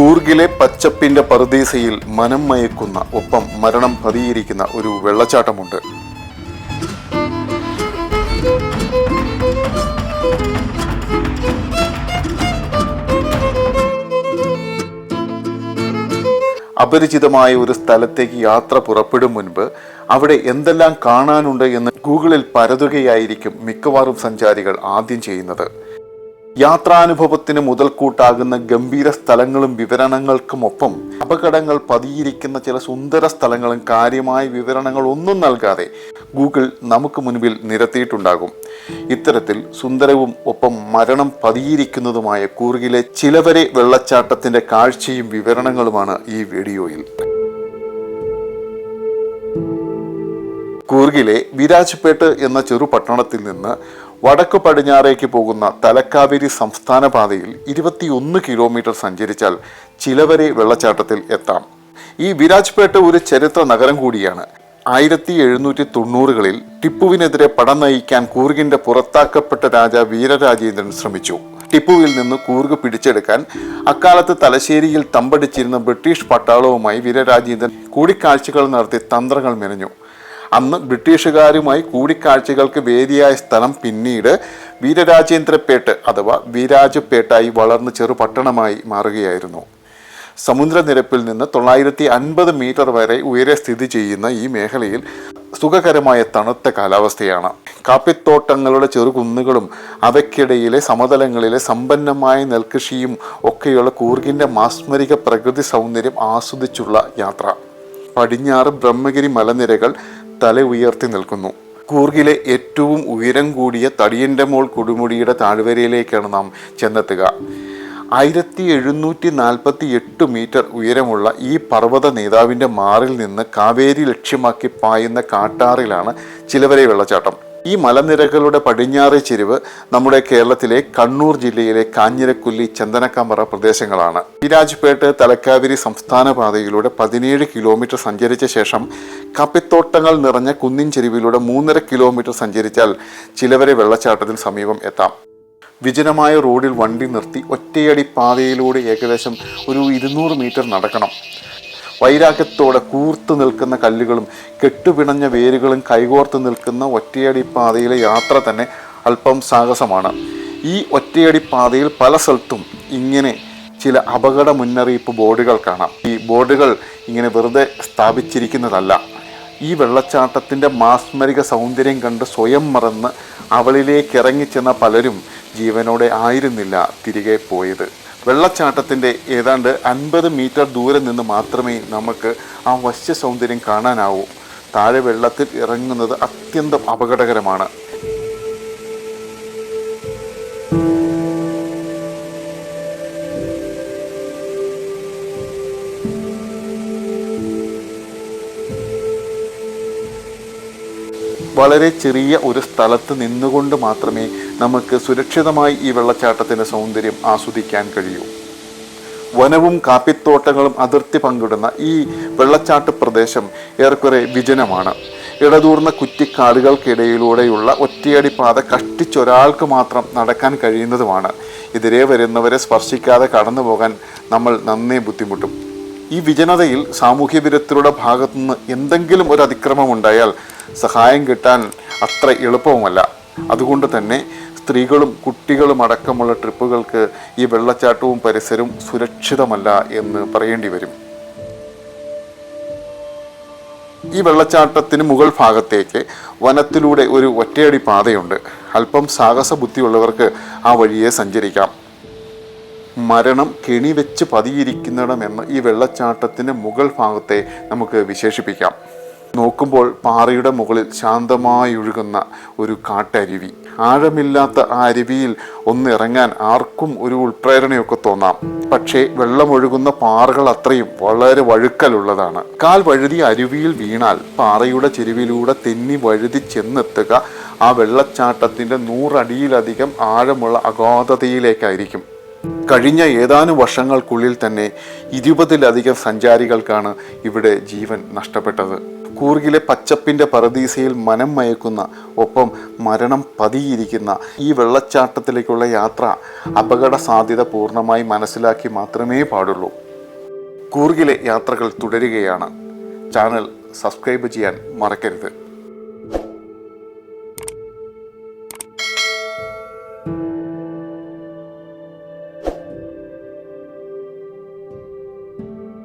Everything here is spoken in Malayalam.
കൂർഗിലെ പച്ചപ്പിന്റെ പറുദീസയിൽ മനം മയക്കുന്ന ഒപ്പം മരണം പതിയിരിക്കുന്ന ഒരു വെള്ളച്ചാട്ടമുണ്ട്. അപരിചിതമായ ഒരു സ്ഥലത്തേക്ക് യാത്ര പുറപ്പെടും മുൻപ് അവിടെ എന്തെല്ലാം കാണാനുണ്ട് എന്ന് ഗൂഗിളിൽ പരതുകയായിരിക്കും മിക്കവാറും സഞ്ചാരികൾ ആദ്യം ചെയ്യുന്നത്. യാത്രാനുഭവത്തിന് മുതൽക്കൂട്ടാകുന്ന ഗംഭീര സ്ഥലങ്ങളും വിവരണങ്ങൾക്കുമൊപ്പം അപകടങ്ങൾ പതിയിരിക്കുന്ന ചില സുന്ദര സ്ഥലങ്ങളും കാര്യമായ വിവരണങ്ങൾ ഒന്നും നൽകാതെ ഗൂഗിൾ നമുക്ക് മുൻപിൽ നിരത്തിയിട്ടുണ്ടാകും. ഇത്തരത്തിൽ സുന്ദരവും ഒപ്പം മരണം പതിയിരിക്കുന്നതുമായ കൂർഗിലെ ചിലവരെ വെള്ളച്ചാട്ടത്തിന്റെ കാഴ്ചയും വിവരണങ്ങളുമാണ് ഈ വീഡിയോയിൽ. കൂർഗിലെ വിരാജ്പേട്ട് എന്ന ചെറു പട്ടണത്തിൽ നിന്ന് വടക്കു പടിഞ്ഞാറേക്ക് പോകുന്ന തലക്കാവേരി സംസ്ഥാന പാതയിൽ ഇരുപത്തിയൊന്ന് കിലോമീറ്റർ സഞ്ചരിച്ചാൽ ചിലവരെ വെള്ളച്ചാട്ടത്തിൽ എത്താം. ഈ വിരാജ്പേട്ട് ഒരു ചരിത്ര നഗരം കൂടിയാണ്. ആയിരത്തി എഴുന്നൂറ്റി തൊണ്ണൂറുകളിൽ ടിപ്പുവിനെതിരെ പടം നയിക്കാൻ കൂർഗിന്റെ പുറത്താക്കപ്പെട്ട രാജ വീരരാജേന്ദ്രൻ ശ്രമിച്ചു. ടിപ്പുവിൽ നിന്ന് കൂർഗ് പിടിച്ചെടുക്കാൻ അക്കാലത്ത് തലശ്ശേരിയിൽ തമ്പടിച്ചിരുന്ന ബ്രിട്ടീഷ് പട്ടാളവുമായി വീരരാജേന്ദ്രൻ കൂടിക്കാഴ്ചകൾ നടത്തി തന്ത്രങ്ങൾ മെനഞ്ഞു. അന്ന് ബ്രിട്ടീഷുകാരുമായി കൂടിക്കാഴ്ചകൾക്ക് വേദിയായ സ്ഥലം പിന്നീട് വീരരാജേന്ദ്രപേട്ട് അഥവാ വീരാജപേട്ടായി വളർന്ന് ചെറു പട്ടണമായി മാറുകയായിരുന്നു. സമുദ്രനിരപ്പിൽ നിന്ന് തൊള്ളായിരത്തി അൻപത് മീറ്റർ വരെ ഉയരെ സ്ഥിതി ചെയ്യുന്ന ഈ മേഖലയിൽ സുഖകരമായ തണുത്ത കാലാവസ്ഥയാണ്. കാപ്പിത്തോട്ടങ്ങളുടെ ചെറുകുന്നുകളും അവയ്ക്കിടയിലെ സമതലങ്ങളിലെ സമ്പന്നമായ നെൽകൃഷിയും ഒക്കെയുള്ള കൂർഗിന്റെ മാസ്മരിക പ്രകൃതി സൗന്ദര്യം ആസ്വദിച്ചുള്ള യാത്ര. പടിഞ്ഞാറ് ബ്രഹ്മഗിരി മലനിരകൾ തല ഉയർത്തി നിൽക്കുന്നു. കൂർഗിലെ ഏറ്റവും ഉയരം കൂടിയ തടിയന്റെ മോൾ കൊടുമുടിയുടെ താഴ്വരയിലേക്കാണ് നാം ചെന്നെത്തുക. ആയിരത്തി എഴുന്നൂറ്റി നാൽപ്പത്തി എട്ട് മീറ്റർ ഉയരമുള്ള ഈ പർവത നേതാവിന്റെ മാറിൽ നിന്ന് കാവേരി ലക്ഷ്യമാക്കി പായുന്ന കാട്ടാറിലാണ് ചിലവരെ വെള്ളച്ചാട്ടം. ഈ മലനിരകളുടെ പടിഞ്ഞാറ് ചെരിവ് നമ്മുടെ കേരളത്തിലെ കണ്ണൂർ ജില്ലയിലെ കാഞ്ഞിരക്കുല്ലി ചന്ദനക്കമറ പ്രദേശങ്ങളാണ്. ഈരാജ്പേട്ട് തലക്കാവിരി സംസ്ഥാന പാതയിലൂടെ പതിനേഴ് കിലോമീറ്റർ സഞ്ചരിച്ച ശേഷം കപ്പിത്തോട്ടങ്ങൾ നിറഞ്ഞ കുന്നിൻ ചെരുവിലൂടെ മൂന്നര കിലോമീറ്റർ സഞ്ചരിച്ചാൽ ചിലവരെ വെള്ളച്ചാട്ടത്തിന് സമീപം എത്താം. വിജനമായ റോഡിൽ വണ്ടി നിർത്തി ഒറ്റയടി പാതയിലൂടെ ഏകദേശം ഒരു ഇരുന്നൂറ് മീറ്റർ നടക്കണം. വൈരാഗ്യത്തോടെ കൂർത്തു നിൽക്കുന്ന കല്ലുകളും കെട്ടുപിണഞ്ഞ വേരുകളും കൈകോർത്ത് നിൽക്കുന്ന ഒറ്റയടി പാതയിലെ യാത്ര തന്നെ അല്പം സാഹസമാണ്. ഈ ഒറ്റയടി പാതയിൽ പല സ്ഥലത്തും ഇങ്ങനെ ചില അപകട മുന്നറിയിപ്പ് ബോർഡുകൾ കാണാം. ഈ ബോർഡുകൾ ഇങ്ങനെ വെറുതെ സ്ഥാപിച്ചിരിക്കുന്നതല്ല. ഈ വെള്ളച്ചാട്ടത്തിന്റെ മാസ്മരിക സൗന്ദര്യം കണ്ട് സ്വയം മറന്ന് അവളിലേക്ക് ഇറങ്ങിച്ചെന്ന പലരും ജീവനോടെ ആയിരുന്നില്ല തിരികെ പോയത്. വെള്ളച്ചാട്ടത്തിന്റെ ഏതാണ്ട് അൻപത് മീറ്റർ ദൂരെ നിന്ന് മാത്രമേ നമുക്ക് ആ വശ്യ സൗന്ദര്യം കാണാനാവൂ. താഴെ വെള്ളത്തിൽ ഇറങ്ങുന്നത് അത്യന്തം അപകടകരമാണ്. വളരെ ചെറിയ ഒരു സ്ഥലത്ത് നിന്നുകൊണ്ട് മാത്രമേ നമുക്ക് സുരക്ഷിതമായി ഈ വെള്ളച്ചാട്ടത്തിന്റെ സൗന്ദര്യം ആസ്വദിക്കാൻ കഴിയൂ. വനവും കാപ്പിത്തോട്ടങ്ങളും അതിർത്തി പങ്കിടുന്ന ഈ വെള്ളച്ചാട്ട പ്രദേശം ഏറെക്കുറെ വിജനമാണ്. ഇടതൂർന്ന കുറ്റിക്കാടുകൾക്കിടയിലൂടെയുള്ള ഒറ്റയടി പാത കഷ്ടിച്ചൊരാൾക്ക് മാത്രം നടക്കാൻ കഴിയുന്നതുമാണ്. എതിരെ വരുന്നവരെ സ്പർശിക്കാതെ കടന്നു പോകാൻ നമ്മൾ നന്നേ ബുദ്ധിമുട്ടും. ഈ വിജനതയിൽ സാമൂഹ്യ വിരുദ്ധരുടെ ഭാഗത്തുനിന്ന് എന്തെങ്കിലും ഒരു അതിക്രമം ഉണ്ടായാൽ സഹായം കിട്ടാൻ അത്ര എളുപ്പവുമല്ല. അതുകൊണ്ട് തന്നെ സ്ത്രീകളും കുട്ടികളും അടക്കമുള്ള ട്രിപ്പുകൾക്ക് ഈ വെള്ളച്ചാട്ടവും പരിസരവും സുരക്ഷിതമല്ല എന്ന് പറയേണ്ടി വരും. ഈ വെള്ളച്ചാട്ടത്തിന് മുകൾ ഭാഗത്തേക്ക് വനത്തിലൂടെ ഒരു ഒറ്റയടി പാതയുണ്ട്. അല്പം സാഹസ ബുദ്ധിയുള്ളവർക്ക് ആ വഴിയെ സഞ്ചരിക്കാം. മരണം കെണിവെച്ച് പതിയിരിക്കുന്നിടമെന്ന് ഈ വെള്ളച്ചാട്ടത്തിന്റെ മുകൾ ഭാഗത്തെ നമുക്ക് വിശേഷിപ്പിക്കാം. നോക്കുമ്പോൾ പാറയുടെ മുകളിൽ ശാന്തമായി ഒഴുകുന്ന ഒരു കാട്ടരുവി. ആഴമില്ലാത്ത ആ അരുവിയിൽ ഒന്നിറങ്ങാൻ ആർക്കും ഒരു ഉൾപ്രേരണയൊക്കെ തോന്നാം. പക്ഷേ വെള്ളമൊഴുകുന്ന പാറകൾ അത്രയും വളരെ വഴുക്കലുള്ളതാണ്. കാൽ വഴുതി അരുവിയിൽ വീണാൽ പാറയുടെ ചെരുവിലൂടെ തെന്നി വഴുതി ചെന്നെത്തുക ആ വെള്ളച്ചാട്ടത്തിന്റെ നൂറടിയിലധികം ആഴമുള്ള അഗാധതയിലേക്കായിരിക്കും. കഴിഞ്ഞ ഏതാനും വർഷങ്ങൾക്കുള്ളിൽ തന്നെ ഇരുപതിലധികം സഞ്ചാരികൾക്കാണ് ഇവിടെ ജീവൻ നഷ്ടപ്പെട്ടത്. കൂർഗിലെ പച്ചപ്പിന്റെ പറദീസയിൽ മനം മയക്കുന്ന ഒപ്പം മരണം പതിയിരിക്കുന്ന ഈ വെള്ളച്ചാട്ടത്തിലേക്കുള്ള യാത്ര അപകട സാധ്യത പൂർണമായി മനസ്സിലാക്കി മാത്രമേ പാടുള്ളൂ. കൂർഗിലെ യാത്രകൾ തുടരുകയാണ്. ചാനൽ സബ്സ്ക്രൈബ് ചെയ്യാൻ മറക്കരുത്.